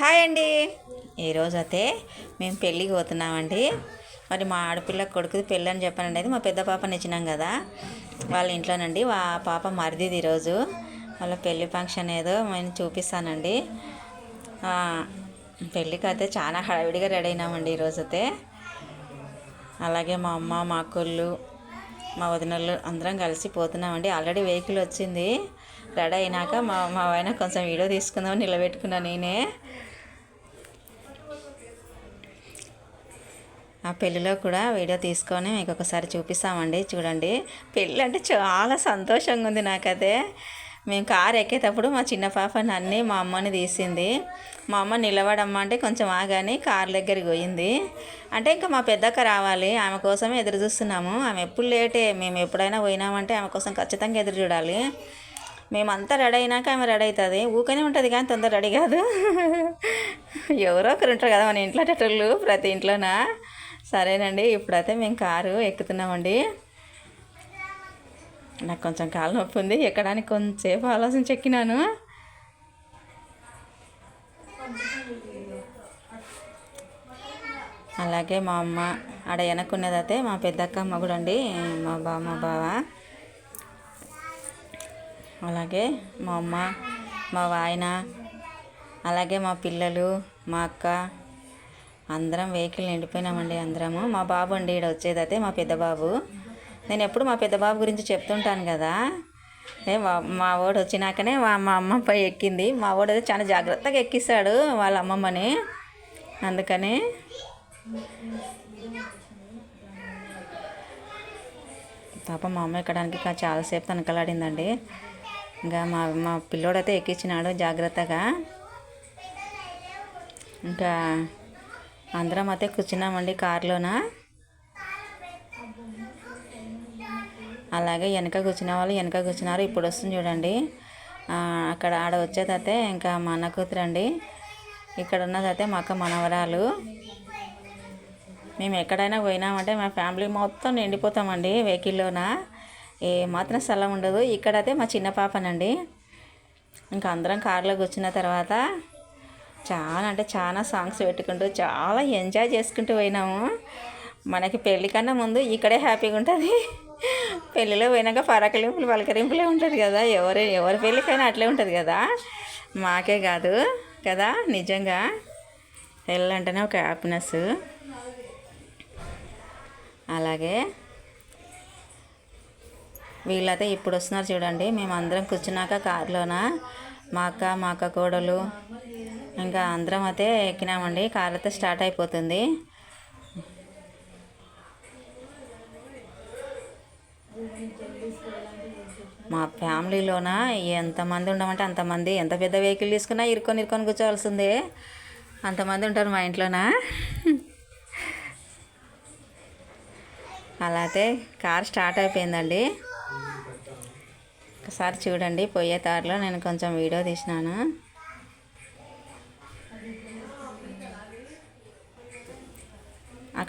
Hi అండి. ఈరోజు అయితే మేము పెళ్ళికి పోతున్నామండి. మరి మా ఆడపిల్ల కొడుకుది పెళ్ళి అని చెప్పానండి. అది మా పెద్ద పాపని ఇచ్చినాం కదా. వాళ్ళ ఇంట్లోనండి. ఆ పాప మరిదిది ఈరోజు. వాళ్ళ పెళ్ళి ఫంక్షన్ ఏదో నేను చూపిస్తానండి. పెళ్ళికి అయితే చాలా హడావిడిగా రెడీ అయినామండి ఈరోజు అయితే అలాగే మా అమ్మ మా అక్కళ్ళు మా వదినలు అందరం కలిసి పోతున్నామండి. ఆల్రెడీ వెహికల్ వచ్చింది. రెడీ అయినాక మా మా ఆయన కొంచెం వీడియో తీసుకుందామని నిలబెట్టుకున్నా నేనే. ఆ పెళ్ళిలో కూడా వీడియో తీసుకొని మీకు ఒకసారి చూపిస్తామండి. చూడండి. పెళ్ళి అంటే చాలా సంతోషంగా ఉంది నాకైతే. మేము కారు ఎక్కేటప్పుడు మా చిన్న పాప నన్ను మా అమ్మని తీసింది. మా అమ్మ నిలబడమ్మ అంటే కొంచెం ఆగాని కారు దగ్గరికి పోయింది. అంటే ఇంకా మా పెద్దక్క రావాలి. ఆమె కోసమే ఎదురు చూస్తున్నాము. ఆమె ఎప్పుడు లేటే మేము ఎప్పుడైనా పోయినామంటే ఆమె కోసం ఖచ్చితంగా ఎదురు చూడాలి. మేమంతా రెడీ అయినాక ఆమె రెడీ అవుతుంది. ఊకనే ఉంటుంది కానీ తొందర రెడీ కాదు. ఎవరో ఒకరు ఉంటారు కదా మన ఇంట్లో టెటర్లు ప్రతి ఇంట్లోనా? సరేనండి ఇప్పుడైతే మేము కారు ఎక్కుతున్నామండి. నాకు కొంచెం కాలు నొప్పి ఉంది ఎక్కడానికి కొంచెంసేపు ఆలోచించి ఎక్కినాను అలాగే మా అమ్మ ఆడ వెనక్కున్నదైతే మా పెద్దక్క మగుడు అండి మా బావ మా బావ. అలాగే మా అమ్మ మా వాయన అలాగే మా పిల్లలు మా అక్క. అందరం వెహికల్ నిండిపోయినామండి అందరము. మా బాబు అండి ఇక్కడ వచ్చేదైతే మా పెద్ద బాబు నేను ఎప్పుడు మా పెద్ద బాబు గురించి చెప్తుంటాను కదా. మా- వాడు వచ్చినాకనే మా మా అమ్మ ఎక్కింది. మా వాడు అయితే చాలా జాగ్రత్తగా ఎక్కిస్తాడు వాళ్ళ అమ్మమ్మని. అందుకని పాప మా అమ్మ ఎక్కడానికి చాలాసేపు తనకలాడిందండి. ఇంకా మా మా పిల్లోడైతే ఎక్కించినాడు జాగ్రత్తగా. ఇంకా అందరం అయితే కూర్చున్నామండి కారులోన. అలాగే వెనక కూర్చున్న వాళ్ళు వెనక కూర్చున్నారు. ఇప్పుడు వస్తుంది చూడండి. అక్కడ ఆడ వచ్చేదైతే ఇంకా మా అన్న కూతురు అండి ఇక్కడ ఉన్నదైతే మా అక్క మనవరాలు. మేము ఎక్కడైనా పోయినామంటే మా ఫ్యామిలీ మొత్తం నిండిపోతామండి వెహికల్లోన. ఏ మాత్రం స్థలం ఉండదు. ఇక్కడైతే మా చిన్న పాపనండి. ఇంకా అందరం కారులో కూర్చున్న తర్వాత చాలా అంటే చాలా సాంగ్స్ పెట్టుకుంటూ చాలా ఎంజాయ్ చేసుకుంటూ పోయినాము. మనకి పెళ్ళి కన్నా ముందు ఇక్కడే హ్యాపీగా ఉంటుంది. పెళ్ళిలో పోయినాక పరకలింపులు పలకరింపులే ఉంటుంది కదా. ఎవరు ఎవరి పెళ్ళికైనా అట్లే ఉంటుంది కదా. మాకే కాదు కదా నిజంగా. పెళ్ళంటేనే ఒక హ్యాపీనెస్ అలాగే వీళ్ళైతే ఇప్పుడు వస్తున్నారు చూడండి. మేము అందరం కూర్చున్నాక కారులోన? మా అక్క మా అక్క కోడలు. ఇంకా అందరం అయితే ఎక్కినామండి. కార్ అయితే స్టార్ట్ అయిపోతుంది. మా ఫ్యామిలీలోన? ఎంతమంది ఉండమంటే అంతమంది. ఎంత పెద్ద వెహికల్ తీసుకున్నా ఇరుకొని ఇరుకొని కూర్చోవలసిందే. అంతమంది ఉంటారు మా ఇంట్లోన? అలా అయితే కార్ స్టార్ట్ అయిపోయిందండి. ఒకసారి చూడండి పోయే తారులో నేను కొంచెం వీడియో తీసినాను.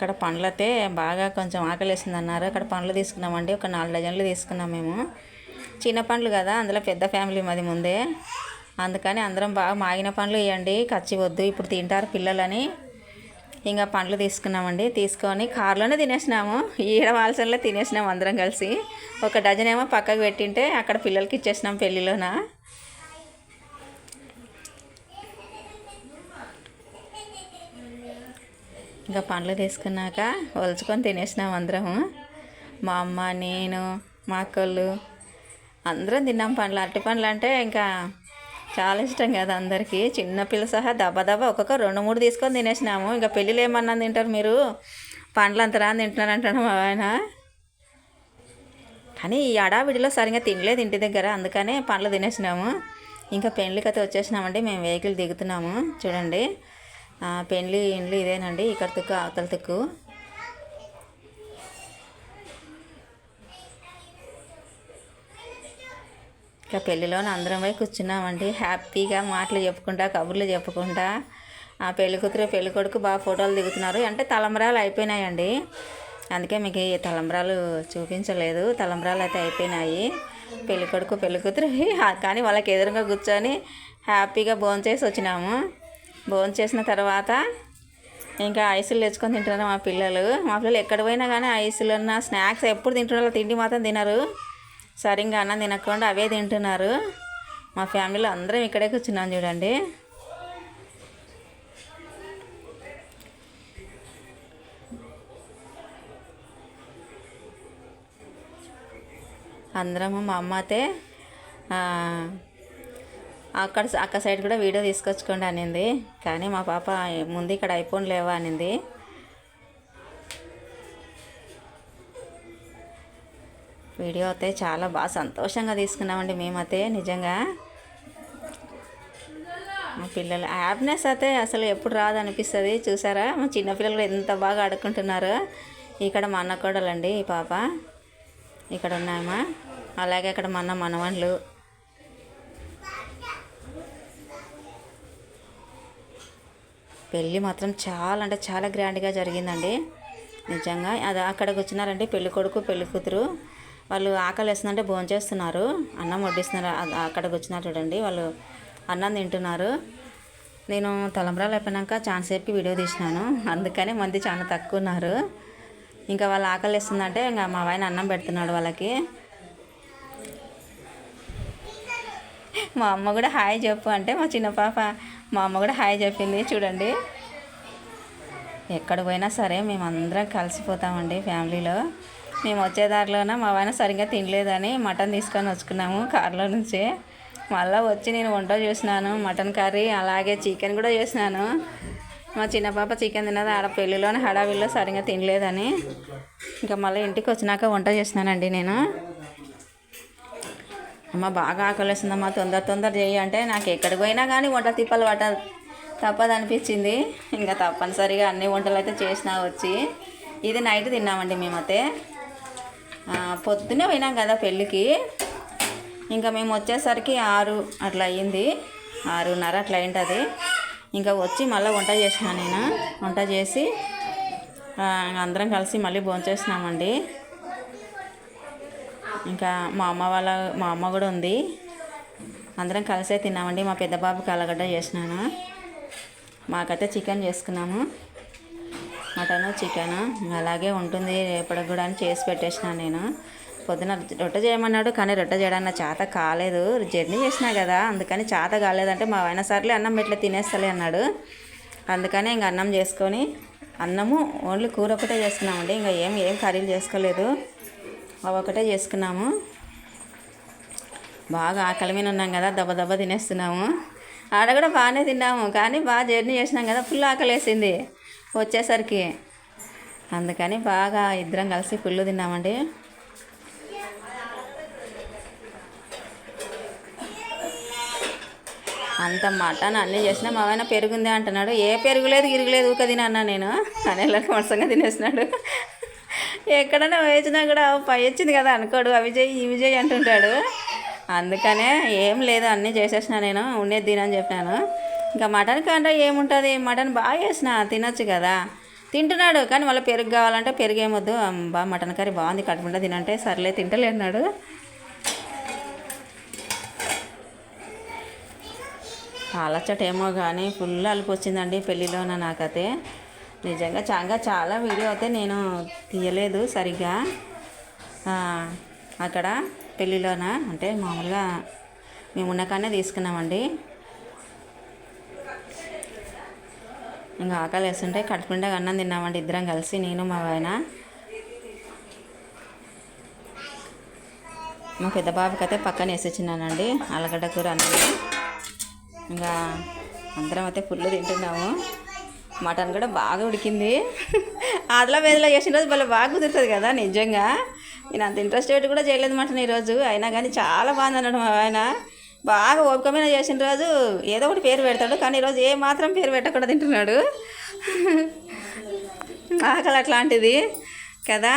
అక్కడ పండ్లతే బాగా కొంచెం ఆకలేసింది అన్నారు అక్కడ పండ్లు తీసుకున్నామండి. ఒక నాలుగు డజన్లు తీసుకున్నాం మేము. చిన్న పండ్లు కదా అందులో పెద్ద ఫ్యామిలీ మాది ముందే. అందుకని అందరం బాగా మాగిన పండ్లు ఇవ్వండి కచ్చి వద్దు ఇప్పుడు తింటారు పిల్లలని. ఇంకా పండ్లు తీసుకున్నామండి. తీసుకొని కార్లోనే తినేసినాము. ఈడ వాల్సన్లో తినేసినాము అందరం కలిసి. ఒక డజన్ ఏమో పక్కకు పెట్టింటే అక్కడ పిల్లలకి ఇచ్చేసినాం పెళ్ళిలోన. ఇంకా పండ్లు తీసుకున్నాక ఒలుచుకొని తినేసినాం అందరము మా అమ్మ నేను మా అక్కళ్ళు అందరం తిన్నాం పండ్లు. అరటి పండ్లు అంటే ఇంకా చాలా ఇష్టం కదా అందరికీ. చిన్నపిల్ల సహా దబ్బా దబ్బా ఒక్కొక్క రెండు మూడు తీసుకొని తినేసినాము. ఇంకా పెళ్ళిళ్ళు ఏమన్నా తింటారు మీరు? పండ్లు అంతరా తింటున్నారు అంటున్నాం మా ఆయన. కానీ ఈ అడావిడిలో సరిగా తినలేదు ఇంటి దగ్గర. అందుకనే పండ్లు తినేసినాము. ఇంకా పెళ్ళికి అయితే వచ్చేసినామండి. మేము వెహికల్ దిగుతున్నాము. చూడండి. పెండ్లి ఇండ్లు ఇదేనండి ఇక్కడ తుక్కు అవతల తుక్కు. ఇంకా పెళ్ళిలోని అందరం పోయి కూర్చున్నామండి. హ్యాపీగా మాటలు చెప్పుకుంటా కబుర్లు చెప్పుకుంటా. ఆ పెళ్ళి కూతురు పెళ్ళి కొడుకు బాగా ఫోటోలు దిగుతున్నారు. అంటే తలంబరాలు అయిపోయినాయండి. అందుకే మీకు ఈ తలంబరాలు చూపించలేదు. తలంబరాలు అయితే అయిపోయినాయి. పెళ్ళి కొడుకు పెళ్ళి కూతురు. కానీ వాళ్ళకి ఎదురుగా కూర్చొని హ్యాపీగా భోంచేసి వచ్చినాము. భోజనం చేసిన తర్వాత ఇంకా ఐసులు తెచ్చుకొని తింటున్నారు మా పిల్లలు. మా పిల్లలు ఎక్కడ పోయినా కానీ ఐసులు ఉన్న స్నాక్స్ ఎప్పుడు తింటున్నారు తిండి మాత్రం తినరు. సరిగ్గా అన్నం తినకుండా అవే తింటున్నారు. మా ఫ్యామిలీలో అందరం ఇక్కడే కూర్చున్నాం చూడండి. అందరము మా అమ్మతే అక్కడ అక్కడ సైడ్ కూడా వీడియో తీసుకొచ్చుకోండి అనింది. కానీ మా పాప ముందు ఇక్కడ ఐఫోన్ లేవా అనింది. వీడియో అయితే చాలా బాగా సంతోషంగా తీసుకున్నామండి మేమైతే నిజంగా. మా పిల్లలు హ్యాపీనెస్ అయితే అసలు ఎప్పుడు రాదు అనిపిస్తుంది. చూసారా? మా చిన్నపిల్లలు ఎంత బాగా ఆడుకుంటున్నారు. ఇక్కడ మా అన్న కోడలండి ఈ పాప. ఇక్కడ ఉన్నాయమ్మా అలాగే అక్కడ మా అన్న మనవన్లు. పెళ్ళి మాత్రం చాలా అంటే చాలా గ్రాండ్గా జరిగిందండి. నిజంగా అది అక్కడికి వచ్చినారంటే పెళ్ళి కొడుకు పెళ్ళి కూతురు. వాళ్ళు ఆకలి వేస్తుందంటే భోజనం చేస్తున్నారు. అన్నం వడ్డిస్తున్నారు. అక్కడికి వచ్చినారు చూడండి. వాళ్ళు అన్నం తింటున్నారు. నేను తలంబ్రాలు అయిపోయినాక ఛాన్స్ చెప్పి వీడియో తీసినాను. అందుకని మంది చాలా తక్కువ ఉన్నారు. ఇంకా వాళ్ళు ఆకలి వేస్తుందంటే ఇంకా మా ఆయన అన్నం పెడుతున్నాడు వాళ్ళకి. మా అమ్మ కూడా హాయ్ చెప్పు అంటే మా చిన్న పాప మా అమ్మ కూడా హాయ్ చెప్పింది చూడండి. ఎక్కడ పోయినా సరే మేము అందరం కలిసిపోతామండి ఫ్యామిలీలో. మేము వచ్చే దారిలోన మా ఆయన సరిగ్గా తినలేదని మటన్ తీసుకొని వచ్చుకున్నాము కారులో నుంచి. మళ్ళీ వచ్చి నేను వంట చేసినాను మటన్ కర్రీ అలాగే చికెన్ కూడా చేసినాను. మా చిన్న పాప చికెన్ తిన్నది ఆడ పెళ్ళిలోనే హడావిల్లో సరిగ్గా తినలేదని. ఇంకా మళ్ళీ ఇంటికి వచ్చినాక వంట చేసినానండి నేను. అమ్మ బాగా ఆకలిస్తుందమ్మా తొందర తొందర చేయి అంటే నాకు ఎక్కడికి పోయినా కానీ వంట తిప్పలు పట్ట తప్పదనిపించింది. ఇంకా తప్పనిసరిగా అన్ని వంటలు అయితే చేసినా వచ్చి ఇది నైట్ తిన్నామండి మేమైతే పొద్దున్నే పోయినాం కదా పెళ్ళికి. ఇంకా మేము వచ్చేసరికి ఆరు అట్లా అయ్యింది. ఆరున్నర అట్లా అయింటుంది ఇంకా వచ్చి మళ్ళీ వంట చేసిన నేను? వంట చేసి అందరం కలిసి మళ్ళీ భోంచేసినామండి. ఇంకా మా అమ్మ వాళ్ళ మా అమ్మ కూడా ఉంది. అందరం కలిసే తిన్నామండి. మా పెద్ద బాబుకి అలగడ్డ చేసినాను. మాకైతే చికెన్ చేసుకున్నాము. మటను చికెన్ అలాగే ఉంటుంది. రేపటికి కూడా అని చేసి పెట్టేసినాను నేను. పొద్దున రొట్టె చేయమన్నాడు కానీ రొట్టె చేయడానికి నా చేత కాలేదు. జర్నీ చేసినా కదా అందుకని చేత కాలేదంటే మా ఆయన సర్లే అన్నం ఎట్లా తినేస్తలే అన్నాడు. అందుకనే ఇంక అన్నం చేసుకొని అన్నము ఓన్లీ కూర ఒకటే చేసుకున్నామండి. ఇంకా ఏం ఏం కర్రీలు చేసుకోలేదు. అవి ఒకటే చేసుకున్నాము. బాగా ఆకలి మీద ఉన్నాం కదా దెబ్బ దెబ్బ తినేస్తున్నాము. ఆడ కూడా బాగానే తిన్నాము కానీ బాగా జర్నీ చేసినాం కదా ఫుల్ ఆకలి వేసింది వచ్చేసరికి. అందుకని బాగా ఇద్దరం కలిసి ఫుల్ తిన్నామండి. అంత మటన్ అన్నీ చేసినా మా ఆయన పెరుగుంది అంటున్నాడు. ఏ పెరుగులేదు గిరుగులేదు ఊక తినన్నా నేను. అనేలా మనసంగా తినేసినాడు ఎక్కడైనా వేసినా కూడా పై వచ్చింది కదా అనుకోడు అవి చేయి ఇవి చేయి అంటుంటాడు. అందుకనే ఏం లేదు అన్నీ చేసేసిన నేను ఉండేది తినని చెప్పాను. ఇంకా మటన్ కంటే ఏముంటుంది? మటన్ బాగా చేసిన తినొచ్చు కదా. తింటున్నాడు కానీ మళ్ళీ పెరుగు కావాలంటే పెరుగు ఏమొద్దు బా మటన్ కర్రీ బాగుంది కట్టుకుంటా తినంటే సర్లే తింటలే అన్నాడు పాలచ్చట ఏమో కానీ ఫుల్ అలుపు వచ్చిందండి పెళ్ళిలోన నాకైతే. నిజంగా చాలా చాలా వీడియో అయితే నేను తీయలేదు సరిగ్గా. అక్కడ పెళ్ళిలోన? అంటే మామూలుగా మేము ఉన్నకానే తీసుకున్నామండి. ఇంకా ఆకలి వేస్తుంటే కడుపుండా అన్నం తిన్నామండి ఇద్దరం కలిసి నేను మా ఆయన. మా పెద్ద బాబుకి అయితే పక్కన వేసిచ్చినానండి ఆలుగడ్డ కూర అన్నది. ఇంకా అందరం అయితే ఫుల్ తింటున్నాము. మటన్ కూడా బాగా ఉడికింది. అదిలా వేదలా చేసిన రోజు మళ్ళీ బాగా కుదురుతుంది కదా నిజంగా. నేను అంత ఇంట్రెస్ట్ పెట్టి కూడా చేయలేదు మటన్ ఈరోజు. అయినా కానీ చాలా బాగుంది అన్నాడు మా ఆయన. బాగా ఓపిక మీద చేసిన రోజు ఏదో ఒకటి పేరు పెడతాడు కానీ ఈరోజు ఏ మాత్రం పేరు పెట్టకుండా తింటున్నాడు. ఆకలి అట్లాంటిది కదా.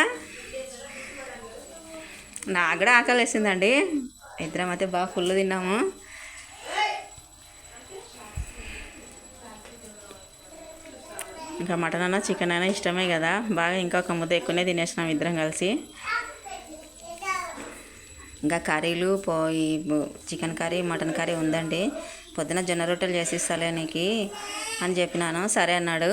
నాకు కూడా ఆకలి వేసిందండి. ఇద్దరం అయితే బాగా ఫుల్ తిన్నాము. ఇంకా మటన్ అన్నా చికెన్ అయినా ఇష్టమే కదా. బాగా ఇంకా ఒక ముద్ద ఎక్కువనే తినేసినాం ఇద్దరం కలిసి. ఇంకా కర్రీలు పోయి చికెన్ కర్రీ మటన్ కర్రీ ఉందండి. పొద్దున జొన్న రొట్టెలు చేసిస్తాలే నీకు అని చెప్పినాను. సరే అన్నాడు.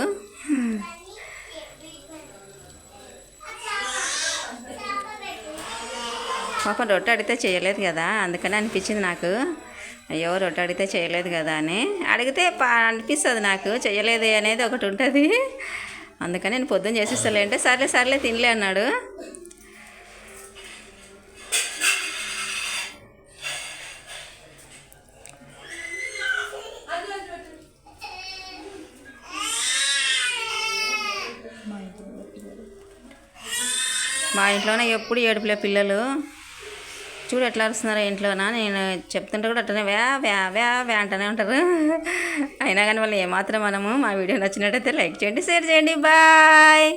పాపం రొట్టె అడిగితే చేయలేదు కదా అందుకని అనిపించింది నాకు. అయ్యో రొట్టె అడిగితే చేయలేదు కదా అని. అడిగితే పా అనిపిస్తుంది నాకు చేయలేదు అనేది ఒకటి ఉంటుంది. అందుకని నేను పొద్దున్న చేసిస్తలే అంటే సర్లే సర్లే తినలే అన్నాడు. మా ఇంట్లోనే ఎప్పుడు ఏడుపులే పిల్లలు. చూడు ఎట్లా అరుస్తున్నారో ఇంట్లోనా? నేను చెప్తుంటే కూడా అట్లనే వ్యా వ్యా వ్యా వ్యా అంటూనే ఉంటారు. అయినా కానీ వాళ్ళు ఏమాత్రం మనము మా వీడియో నచ్చినట్టయితే లైక్ చేయండి షేర్ చేయండి. బాయ్!